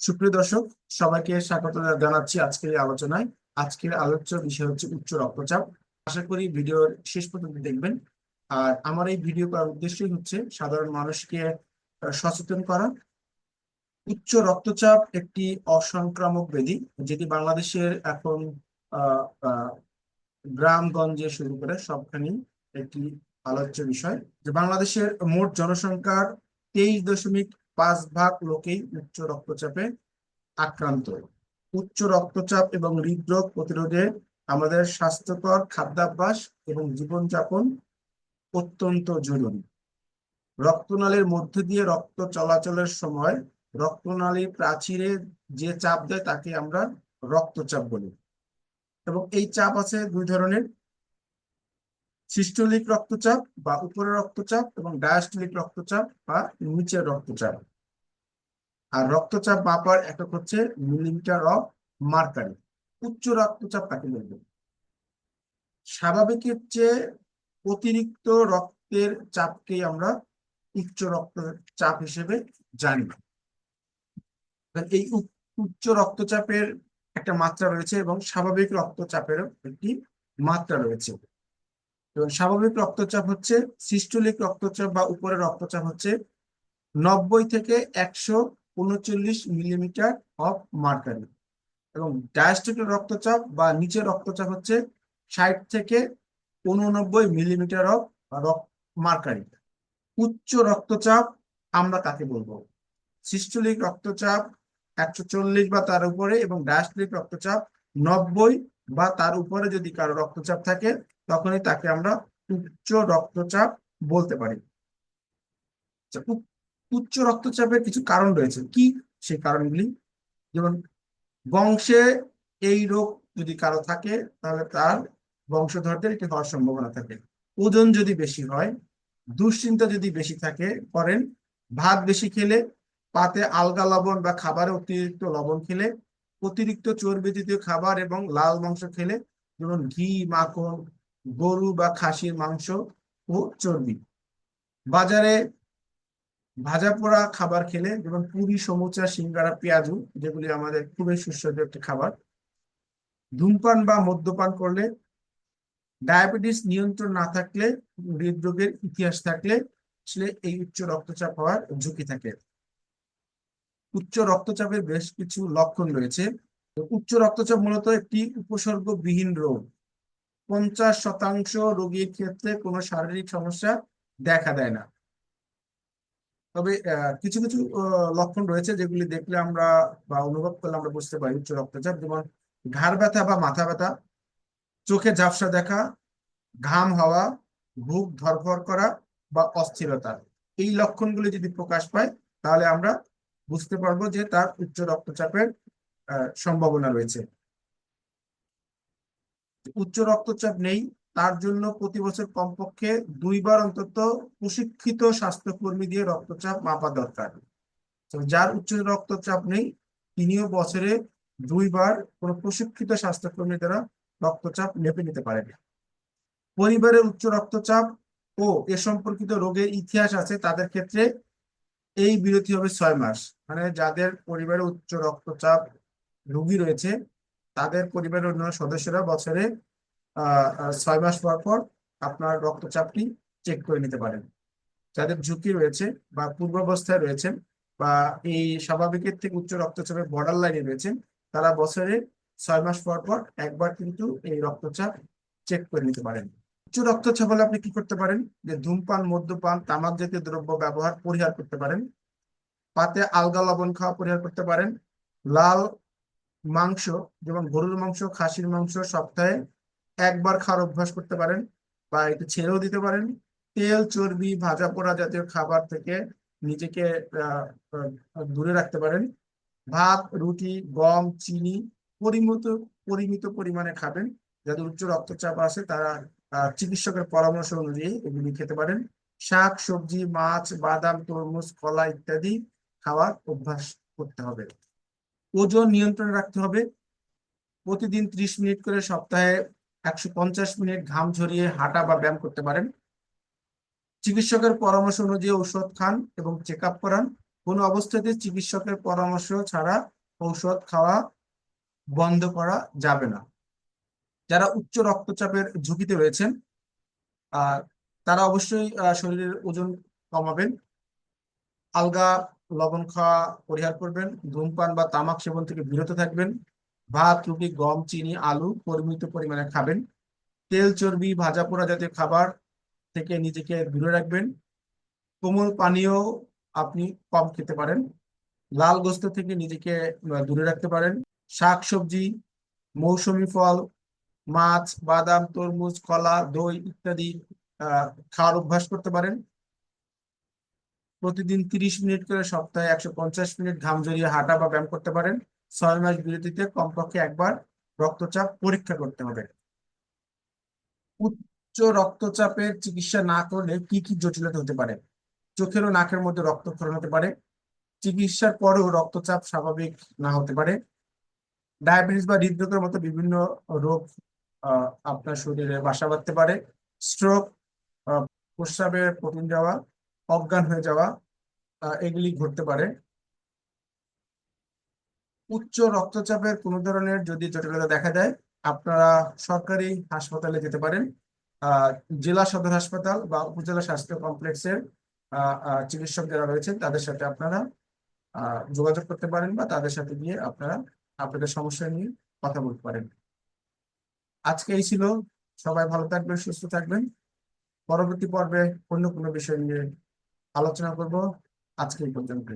সুপ্রিয় দর্শক, সবাইকে স্বাগত জানাচ্ছি আজকের আলোচনায়। আজকের আলোচ্য বিষয় হচ্ছে উচ্চ রক্তচাপ। আশা করি ভিডিওর শেষ পর্যন্ত দেখবেন। আর আমার এই ভিডিও করার উদ্দেশ্যই হচ্ছে সাধারণ মানুষকে সচেতন করা। উচ্চ রক্তচাপ একটি অসংক্রামক ব্যাধি, যেটি বাংলাদেশের এখন গ্রামগঞ্জে শুরু করে সবখানেই একটি আলোচ্য বিষয়। যে বাংলাদেশের মোট জনসংখ্যার তেইশ দশমিক পাঁচ ভাগ লোকেই উচ্চ রক্তচাপে আক্রান্ত। উচ্চ রক্তচাপ এবং হৃদরোগ প্রতিরোধে আমাদের স্বাস্থ্যকর খাদ্যাভ্যাস এবং জীবনযাপন অত্যন্ত জরুরি। রক্তনালীর মধ্যে দিয়ে রক্ত চলাচলের সময় রক্তনালীর প্রাচীরে যে চাপ দেয় তাকে আমরা রক্তচাপ বলি। এবং এই চাপ আছে দুই ধরনের। সিস্টোলিক রক্তচাপ বা উপরের রক্তচাপ এবং ডায়াস্টোলিক রক্তচাপ বা নিচের রক্তচাপ। আর রক্তচাপ মাপার একক হচ্ছে মিলিমিটার অফ মার্কারি। উচ্চ রক্তচাপ কাকে বলবে? স্বাভাবিকের চেয়ে অতিরিক্ত রক্তের চাপকে আমরা উচ্চ রক্তচাপ হিসেবে জানি। এই উচ্চ রক্তচাপের একটা মাত্রা রয়েছে এবং স্বাভাবিক রক্তচাপেরও একটি মাত্রা রয়েছে। এবং স্বাভাবিক রক্তচাপ হচ্ছে সিস্টোলিক রক্তচাপ বা উপরে রক্তচাপ হচ্ছে নব্বই থেকে একশো উনচল্লিশ মিলিমিটার অফ মার্কারি। এবং ডায়াস্টোলিক রক্তচাপ বা নিচের রক্তচাপ হচ্ছে ষাট থেকে উননব্বই মিলিমিটার অফ মার্কারি। উচ্চ রক্তচাপ আমরা কাকে বলব? সিস্টোলিক রক্তচাপ একশো চল্লিশ বা তার উপরে এবং ডায়াস্টোলিক রক্তচাপ নব্বই বা তার উপরে যদি কারও রক্তচাপ থাকে তখনই তাকে আমরা উচ্চ রক্তচাপ বলতে পারি। আচ্ছা, উচ্চ রক্তচাপের কিছু কারণ রয়েছে। কি সেই কারণগুলি? যেমন বংশে এই রোগ যদি কারও থাকে তাহলে তার বংশধরদের এটি হওয়ার সম্ভাবনা থাকে। ওজন যদি বেশি হয় দুশ্চিন্তা যদি বেশি থাকে করেন ভাত বেশি খেলে পাতে আলগা লবণ বা খাবারে অতিরিক্ত লবণ খেলে অতিরিক্ত চর্বি জাতীয় খাবার এবং লাল মাংস খেলে যেমন ঘি মাখন গরু বা খাসির মাংস ও চর্বি। বাজারে ভাজা পোড়া খাবার খেলে যেমন পুরি, সমুচা, সিঙ্গারা, পেঁয়াজু যেগুলি আমাদের খুবই সুস্বাদু একটি খাবার। ধূমপান বা মদ্যপান করলে ডায়াবেটিস নিয়ন্ত্রণ না থাকলে, হৃদরোগের ইতিহাস থাকলে আসলে এই উচ্চ রক্তচাপ হওয়ার ঝুঁকি থাকে। উচ্চ রক্তচাপের বেশ কিছু লক্ষণ রয়েছে। উচ্চ রক্তচাপ মূলত একটি উপসর্গবিহীন রোগ। পঞ্চাশ শতাংশ রোগীর ক্ষেত্রে কোনো শারীরিক সমস্যা দেখা দেয় না। তবে কিছু কিছু লক্ষণ রয়েছে যেগুলি দেখলে আমরা বা অনুভব করলে আমরা বুঝতে পারি উচ্চ রক্তচাপ, যেমন ঘাড় ব্যথা বা মাথা ব্যথা, চোখে ঝাপসা দেখা, ঘাম হওয়া, বুক ধরফর করা বা অস্থিরতা। এই লক্ষণগুলি যদি প্রকাশ পায়, তাহলে আমরা বুঝতে পারব যে তার উচ্চ রক্তচাপের সম্ভাবনা রয়েছে। উচ্চ রক্তচাপ নেই, তার জন্য প্রতি বছর কমপক্ষে দুইবার অন্তত প্রশিক্ষিত স্বাস্থ্যকর্মী দিয়ে রক্তচাপ মাপা দরকার। যার উচ্চ রক্তচাপ নেই, তিনিও বছরে দুইবার কোনো প্রশিক্ষিত স্বাস্থ্যকর্মী দ্বারা রক্তচাপ মেপে নিতে পারেন। পরিবারের উচ্চ রক্তচাপ ও এ সম্পর্কিত রোগের ইতিহাস আছে, তাদের ক্ষেত্রে এই বিরতি হবে ছয় মাস। মানে যাদের পরিবারে উচ্চ রক্তচাপ রোগী রয়েছে তাদের পরিবারের অন্য সদস্যরা বছরে ছয় মাস পর পর আপনার রক্তচাপটি চেক করে নিতে পারেন। যাদের ঝুঁকি রয়েছে বা পূর্বাবস্থায় রয়েছেন বা এই স্বাভাবিকের থেকে উচ্চ রক্তচাপের বর্ডার লাইনে রয়েছেন, তারা বছরে ছয় মাস পর পর একবার কিন্তু এই রক্তচাপ চেক করে নিতে পারেন। উচ্চ রক্তচাপ হলে আপনি কি করতে পারেন? যে ধূমপান, মদ্যপান, তামাক জাতীয় দ্রব্য ব্যবহার পরিহার করতে পারেন। পাতে আলগা লবণ খাওয়া পরিহার করতে পারেন। লাল মাংস, যেমন গরুর মাংস, খাসির মাংস সপ্তাহে একবার খাওয়ার অভ্যাস করতে পারেন বা একটু ছেড়েও দিতে পারেন। তেল, চর্বি, ভাজা পোড়া জাতীয় খাবার থেকে নিজেকে দূরে রাখতে পারেন। ভাত, রুটি, গম, চিনি পরিমিত পরিমিত পরিমাণে খাবেন যাদের উচ্চ রক্তচাপ আছে তারা চিকিৎসকের পরামর্শ অনুযায়ী এগুলি খেতে পারেন। শাক, সবজি, মাছ, বাদাম, তরমুজ, কলা ইত্যাদি খাওয়ার অভ্যাস করতে হবে। ওজন নিয়ন্ত্রণে রাখতে হবে। প্রতিদিন ত্রিশ মিনিট করে সপ্তাহে একশো পঞ্চাশ মিনিট ঘাম ঝরিয়ে হাঁটা বা ব্যায়াম করতে পারেন। চিকিৎসকের পরামর্শ অনুযায়ী ঔষধ খান এবং চেক আপ করান। কোনো অবস্থাতে চিকিৎসকের পরামর্শ ছাড়া ঔষধ খাওয়া বন্ধ করা যাবে না। যারা উচ্চ রক্তচাপের ঝুঁকিতে রয়েছেন তারা অবশ্যই শরীরের ওজন কমাবেন। আলগা লবণ খাওয়া পরিহার করবেন, ধূমপান বা তামাক সেবন থেকে বিরত থাকবেন, ভাত, রুটি, গম, চিনি, আলু পরিমিত পরিমাণে খাবেন, তেল, চর্বি, ভাজা পোড়া জাতীয় খাবার থেকে নিজেকে দূরে রাখবেন, কোমল পানীয় আপনি কম খেতে পারেন, লাল গোস্ত থেকে নিজেকে দূরে রাখতে পারেন শাক সবজি মৌসুমী ফল, মাছ, বাদাম, তরমুজ, কলা, দই ইত্যাদি খাওয়ার অভ্যাস করতে পারেন। প্রতিদিন তিরিশ মিনিট করে সপ্তাহে একশো পঞ্চাশ মিনিট ঘাম জড়িয়ে হাঁটা বা ব্যায়াম করতে পারেন। ছয় মাস বিরতিতে কমপক্ষে একবার রক্তচাপ পরীক্ষা করতে হবে। উচ্চ রক্তচাপের চিকিৎসা না করলে কি কি জটিলতা হতে পারে? চোখের ও নাকের মধ্যে রক্তক্ষরণ হতে পারে। চিকিৎসার পরেও রক্তচাপ স্বাভাবিক না হতে পারে। ডায়াবেটিস বা হৃদরোগের মতো বিভিন্ন রোগ আপনার শরীরে বাসা বাঁধতে পারে। স্ট্রোক প্রস্রাবের প্রোটিন যাওয়া অজ্ঞান হয়ে যাওয়া এগুলি ঘটতে পারে। উচ্চ রক্তচাপের কোনো ধরনের যদি জটিলতা দেখা যায় আপনারা সরকারি হাসপাতালে যেতে পারেন। জেলা সদর হাসপাতাল বা উপজেলা স্বাস্থ্য কমপ্লেক্সের চিকিৎসক যারা রয়েছেন, তাদের সাথে আপনারা যোগাযোগ করতে পারেন বা তাদের সাথে গিয়ে আপনারা আপনাদের সমস্যা নিয়ে কথা বলতে পারেন। আজকে এই ছিল। সবাই ভালো থাকবেন, সুস্থ থাকবেন। পরবর্তী পর্বে অন্য কোনো বিষয় নিয়ে আলোচনা করব। আজকে পর্যন্ত